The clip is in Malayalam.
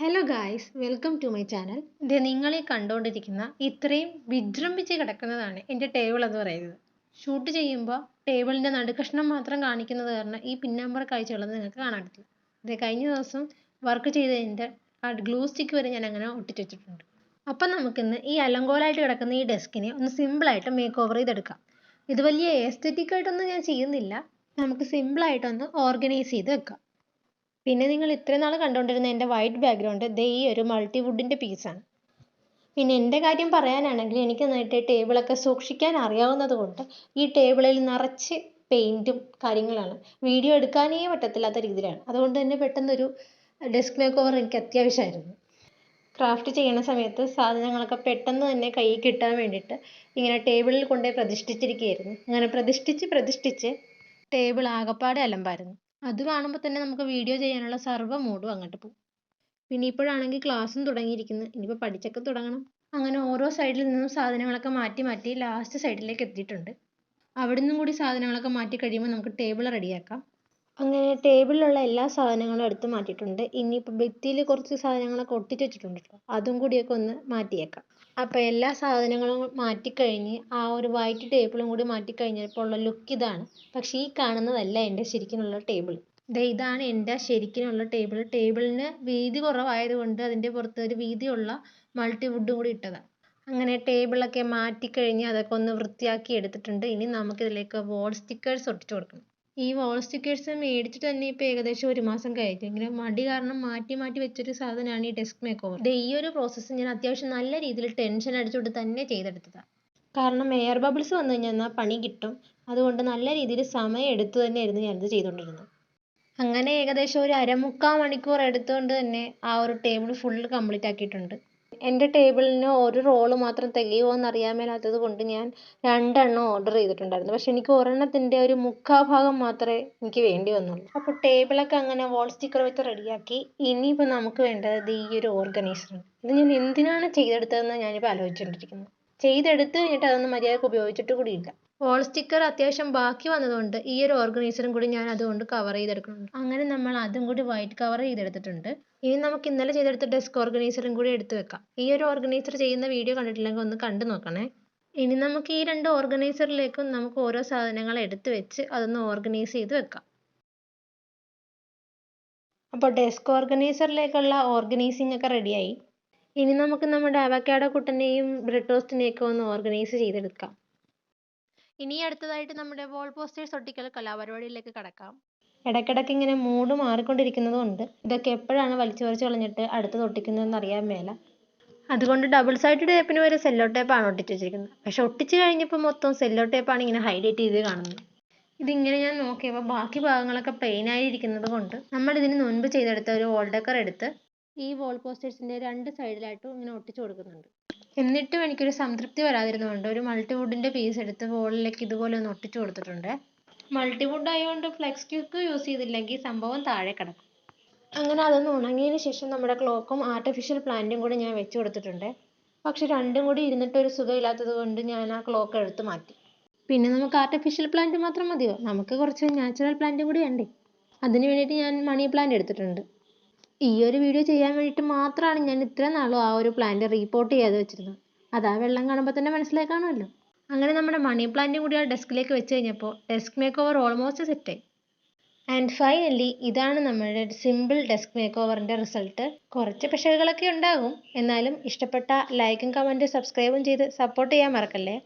Hello guys welcome to my channel ഇത് നിങ്ങളെ കണ്ടുകൊണ്ടിരിക്കുന്ന ഇത്രയും വിജൃംഭിച്ച് കിടക്കുന്നതാണ് എന്റെ ടേബിൾ എന്ന് പറയുന്നത്. ഷൂട്ട് ചെയ്യുമ്പോൾ ടേബിളിന്റെ നടുക്കഷ്ണം മാത്രം കാണിക്കുന്നത് കാരണം ഈ പിന്നാമ്പർ കാഴ്ചകളൊന്നും നിങ്ങൾക്ക് കാണാൻ പറ്റില്ല. ഇത് കഴിഞ്ഞ ദിവസം വർക്ക് ചെയ്തതിന്റെ ആ ഗ്ലൂ സ്റ്റിക്ക് വരെ ഞാൻ അങ്ങനെ ഒട്ടിച്ച് വെച്ചിട്ടുണ്ട്. അപ്പം നമുക്കിന്ന് ഈ അലങ്കോലായിട്ട് കിടക്കുന്ന ഈ ഡെസ്കിനെ ഒന്ന് സിമ്പിളായിട്ട് മേക്ക് ഓവർ ചെയ്തെടുക്കാം. ഇത് വലിയ എസ്തെറ്റിക് ആയിട്ടൊന്നും ഞാൻ ചെയ്യുന്നില്ല. നമുക്ക് സിമ്പിളായിട്ടൊന്ന് ഓർഗനൈസ് ചെയ്ത് വെക്കാം. പിന്നെ നിങ്ങൾ ഇത്രയും നാൾ കണ്ടുകൊണ്ടിരുന്ന എന്റെ വൈറ്റ് ബാക്ക്ഗ്രൗണ്ട് ദേ ഈ ഒരു മൾട്ടി വുഡിന്റെ പീസാണ് പിന്നെ എന്റെ കാര്യം പറയാനാണെങ്കിൽ എനിക്ക് നന്നായിട്ട് ടേബിളൊക്കെ സൂക്ഷിക്കാൻ അറിയാവുന്നത് കൊണ്ട് ഈ ടേബിളിൽ നിറച്ച് പെയിന്റും കാര്യങ്ങളാണ്. വീഡിയോ എടുക്കാനേ പറ്റത്തില്ലാത്ത രീതിയിലാണ്. അതുകൊണ്ട് തന്നെ പെട്ടെന്നൊരു ഡെസ്ക് മേക്ക് ഓവർ എനിക്ക് അത്യാവശ്യമായിരുന്നു. ക്രാഫ്റ്റ് ചെയ്യുന്ന സമയത്ത് സാധനങ്ങളൊക്കെ പെട്ടെന്ന് തന്നെ കയ്യിൽ കിട്ടാൻ വേണ്ടിയിട്ട് ഇങ്ങനെ ടേബിളിൽ കൊണ്ടുപോയി പ്രതിഷ്ഠിച്ചിരിക്കുകയായിരുന്നു. അങ്ങനെ പ്രതിഷ്ഠിച്ച് പ്രതിഷ്ഠിച്ച് ടേബിൾ ആകപ്പാടെ അലമ്പായിരുന്നു. അത് കാണുമ്പോൾ തന്നെ നമുക്ക് വീഡിയോ ചെയ്യാനുള്ള സർവ മൂഡും അങ്ങോട്ട് പോകും. പിന്നെ ഇപ്പോഴാണെങ്കിൽ ക്ലാസ്സും തുടങ്ങിയിരിക്കുന്നു. ഇനിയിപ്പോൾ പഠിച്ചൊക്കെ തുടങ്ങണം. അങ്ങനെ ഓരോ സൈഡിൽ നിന്നും സാധനങ്ങളൊക്കെ മാറ്റി മാറ്റി ലാസ്റ്റ് സൈഡിലേക്ക് എത്തിയിട്ടുണ്ട്. അവിടെ നിന്നും കൂടി സാധനങ്ങളൊക്കെ മാറ്റി കഴിയുമ്പോൾ നമുക്ക് ടേബിൾ റെഡിയാക്കാം അങ്ങനെ ടേബിളിലുള്ള എല്ലാ സാധനങ്ങളും എടുത്ത് മാറ്റിയിട്ടുണ്ട്. ഇനിയിപ്പോൾ ഭിത്തിയിൽ കുറച്ച് സാധനങ്ങളൊക്കെ ഒട്ടിച്ച് വെച്ചിട്ടുണ്ട് അതും കൂടിയൊക്കെ ഒന്ന് മാറ്റിയേക്കാം. അപ്പോൾ എല്ലാ സാധനങ്ങളും മാറ്റിക്കഴിഞ്ഞ് ആ ഒരു വൈറ്റ് ടേബിളും കൂടി മാറ്റിക്കഴിഞ്ഞപ്പോൾ ഉള്ള ലുക്ക് ഇതാണ്. പക്ഷേ ഈ കാണുന്നതല്ല എന്റെ ശരിക്കുമുള്ള ടേബിൾ ദേ ഇതാണ് എന്റെ ശരിക്കുമുള്ള ടേബിൾ ടേബിളിന് വീതി കുറവായതുകൊണ്ട് അതിന്റെ പുറത്ത് ഒരു വീതിയുള്ള മൾട്ടി വുഡും കൂടി ഇട്ടതാണ് അങ്ങനെ ടേബിളൊക്കെ മാറ്റിക്കഴിഞ്ഞ് അതൊക്കെ ഒന്ന് വൃത്തിയാക്കി എടുത്തിട്ടുണ്ട്. ഇനി നമുക്കിതിലേക്ക് വോൾ സ്റ്റിക്കേഴ്സ് ഒട്ടിച്ചു കൊടുക്കണം. ഈ വോൾ സ്റ്റിക്കേഴ്സ് മേടിച്ചിട്ട് തന്നെ ഇപ്പോൾ ഏകദേശം ഒരു മാസം കഴിഞ്ഞു ഇങ്ങനെ മടി കാരണം മാറ്റി മാറ്റി വെച്ചൊരു സാധനമാണ് ഈ ഡെസ്ക് മേക്ക് ഓവർ ഈ ഒരു പ്രോസസ്സ് ഞാൻ അത്യാവശ്യം നല്ല രീതിയിൽ ടെൻഷൻ അടിച്ചുകൊണ്ട് തന്നെ ചെയ്തെടുത്തതാണ് കാരണം എയർ ബബിൾസ് വന്നു കഴിഞ്ഞാൽ പണി കിട്ടും. അതുകൊണ്ട് നല്ല രീതിയിൽ സമയം എടുത്തു തന്നെയായിരുന്നു ഞാനിത് ചെയ്തുകൊണ്ടിരുന്നത്. അങ്ങനെ ഏകദേശം ഒരു അരമുക്കാൽ മണിക്കൂർ എടുത്തുകൊണ്ട് തന്നെ ആ ഒരു ടേബിൾ ഫുള്ള് കംപ്ലീറ്റ് ആക്കിയിട്ടുണ്ട്. എന്റെ ടേബിളിന് ഒരു റോൾ മാത്രം തികയുമോ എന്ന് അറിയാൻ മേലാത്തത് കൊണ്ട് ഞാൻ രണ്ടെണ്ണം ഓർഡർ ചെയ്തിട്ടുണ്ടായിരുന്നു. പക്ഷെ എനിക്ക് ഒരെണ്ണത്തിന്റെ ഒരു മുക്കാൽ ഭാഗം മാത്രമേ എനിക്ക് വേണ്ടി വന്നുള്ളൂ. അപ്പോൾ ടേബിളൊക്കെ അങ്ങനെ വാൾ സ്റ്റിക്കർ വെച്ച് റെഡിയാക്കി ഇനിയിപ്പോൾ നമുക്ക് വേണ്ടത് ഈ ഒരു ഓർഗനൈസറാണ് ഇത് ഞാൻ എന്തിനാണ് ചെയ്തെടുത്തതെന്ന് ഞാനിപ്പോൾ ആലോചിച്ചുകൊണ്ടിരിക്കുന്നത് ചെയ്തെടുത്ത് കഴിഞ്ഞിട്ട് അതൊന്നും മര്യാദയ്ക്ക് ഉപയോഗിച്ചിട്ട് കൂടി ഇല്ല. ഹോൾ സ്റ്റിക്കർ അത്യാവശ്യം ബാക്കി വന്നതുകൊണ്ട് ഈ ഒരു ഓർഗനൈസറും കൂടി ഞാൻ അതുകൊണ്ട് കവർ ചെയ്തെടുക്കുന്നുണ്ട്. അങ്ങനെ നമ്മൾ അതും കൂടി വൈറ്റ് കവർ ചെയ്തെടുത്തിട്ടുണ്ട്. ഇനി നമുക്ക് ഇന്നലെ ചെയ്തെടുത്ത ഡെസ്ക് ഓർഗനൈസറും കൂടി എടുത്തു വെക്കാം. ഈ ഒരു ഓർഗനൈസർ ചെയ്യുന്ന വീഡിയോ കണ്ടിട്ടില്ലെങ്കിൽ ഒന്ന് കണ്ടു നോക്കണേ. ഇനി നമുക്ക് ഈ രണ്ട് ഓർഗനൈസറിലേക്കും നമുക്ക് ഓരോ സാധനങ്ങൾ എടുത്തു വെച്ച് അതൊന്ന് ഓർഗനൈസ് ചെയ്ത് വെക്കാം. അപ്പോൾ ഡെസ്ക് ഓർഗനൈസറിലേക്കുള്ള ഓർഗനൈസിംഗ് ഒക്കെ റെഡിയായി ഇനി നമുക്ക് നമ്മുടെ അവക്കാഡോ കുട്ടനെയും ബ്രെഡ് ടോസ്റ്റിനെയൊക്കെ ഒന്ന് ഓർഗനൈസ് ചെയ്തെടുക്കാം. ഇനി അടുത്തതായിട്ട് നമ്മുടെ വോൾ പോസ്റ്റേഴ്സ് ഒട്ടിക്കൽ കലാപരിപാടിയിലേക്ക് കടക്കാം. ഇടയ്ക്കിടയ്ക്ക് ഇങ്ങനെ മൂഡ് മാറിക്കൊണ്ടിരിക്കുന്നത് കൊണ്ട് ഇതൊക്കെ എപ്പോഴാണ് വലിച്ചു വരച്ച് കളഞ്ഞിട്ട് അടുത്തത് ഒട്ടിക്കുന്നതെന്ന് അറിയാൻ മേല. അതുകൊണ്ട് ഡബിൾ സൈഡ് ടേപ്പിന് വരെ സെല്ലോ ടേപ്പാണ് ഒട്ടിച്ച് വെച്ചിരിക്കുന്നത്. പക്ഷെ ഒട്ടിച്ച് കഴിഞ്ഞപ്പോൾ മൊത്തം സെല്ലോ ടേപ്പാണ് ഇങ്ങനെ ഹൈലൈറ്റ് ചെയ്ത് കാണുന്നത്. ഇതിങ്ങനെ ഞാൻ നോക്കിയപ്പോൾ ബാക്കി ഭാഗങ്ങളൊക്കെ പ്ലെയിൻ ആയിരിക്കുന്നത് കൊണ്ട് നമ്മൾ ഇതിന് മുൻപ് ചെയ്തെടുത്ത ഒരു വോൾ ഡെക്കർ എടുത്ത് ഈ വോൾ പോസ്റ്റേഴ്സിന്റെ രണ്ട് സൈഡിലായിട്ടും ഇങ്ങനെ ഒട്ടിച്ചു കൊടുക്കുന്നുണ്ട്. എന്നിട്ടും എനിക്കൊരു സംതൃപ്തി വരാതിരുന്നതുകൊണ്ട് ഒരു മൾട്ടിവുഡിന്റെ പീസ് എടുത്ത് വോളിലേക്ക് ഇതുപോലെ ഒന്ന് ഒട്ടിച്ചു കൊടുത്തിട്ടുണ്ട്. മൾട്ടിവുഡ് ആയതുകൊണ്ട് ഫ്ലെക്സ് ക്യൂക്ക് യൂസ് ചെയ്തില്ലെങ്കിൽ സംഭവം താഴെ കിടക്കും. അങ്ങനെ അതൊന്ന് ഉണങ്ങിയതിന് ശേഷം നമ്മുടെ ക്ലോക്കും ആർട്ടിഫിഷ്യൽ പ്ലാന്റും കൂടി ഞാൻ വെച്ച് കൊടുത്തിട്ടുണ്ട്. പക്ഷെ രണ്ടും കൂടി ഇരുന്നിട്ട് ഒരു സുഖമില്ലാത്തത് കൊണ്ട് ഞാൻ ആ ക്ലോക്ക് എടുത്ത് മാറ്റി. പിന്നെ നമുക്ക് ആർട്ടിഫിഷ്യൽ പ്ലാന്റ് മാത്രം മതിയോ? നമുക്ക് കുറച്ച് നാച്ചുറൽ പ്ലാന്റും കൂടി വേണ്ടേ? അതിന് വേണ്ടിയിട്ട് ഞാൻ മണി പ്ലാന്റ് എടുത്തിട്ടുണ്ട്. ഈ ഒരു വീഡിയോ ചെയ്യാൻ വേണ്ടിയിട്ട് മാത്രമാണ് ഞാൻ ഇത്ര നാളും ആ ഒരു പ്ലാന്റ് റീപ്പോർട്ട് ചെയ്യാതെ വെച്ചിരുന്നത്. അത് ആ വെള്ളം കാണുമ്പോൾ തന്നെ മനസ്സിലായി കാണുമല്ലോ അങ്ങനെ നമ്മുടെ മണി പ്ലാന്റ് കൂടി ആ ഡെസ്കിലേക്ക് വെച്ച് കഴിഞ്ഞപ്പോൾ ഡെസ്ക് മേക്ക് ഓവർ ഓൾമോസ്റ്റ് സെറ്റായി ആൻഡ് ഫൈനലി ഇതാണ് നമ്മുടെ സിമ്പിൾ ഡെസ്ക് മേക്ക് ഓവറിന്റെ റിസൾട്ട് കുറച്ച് പിശകുകളൊക്കെ ഉണ്ടാകും. എന്നാലും ഇഷ്ടപ്പെട്ട ലൈക്കും കമന്റും സബ്സ്ക്രൈബും ചെയ്ത് സപ്പോർട്ട് ചെയ്യാൻ മറക്കല്ലേ?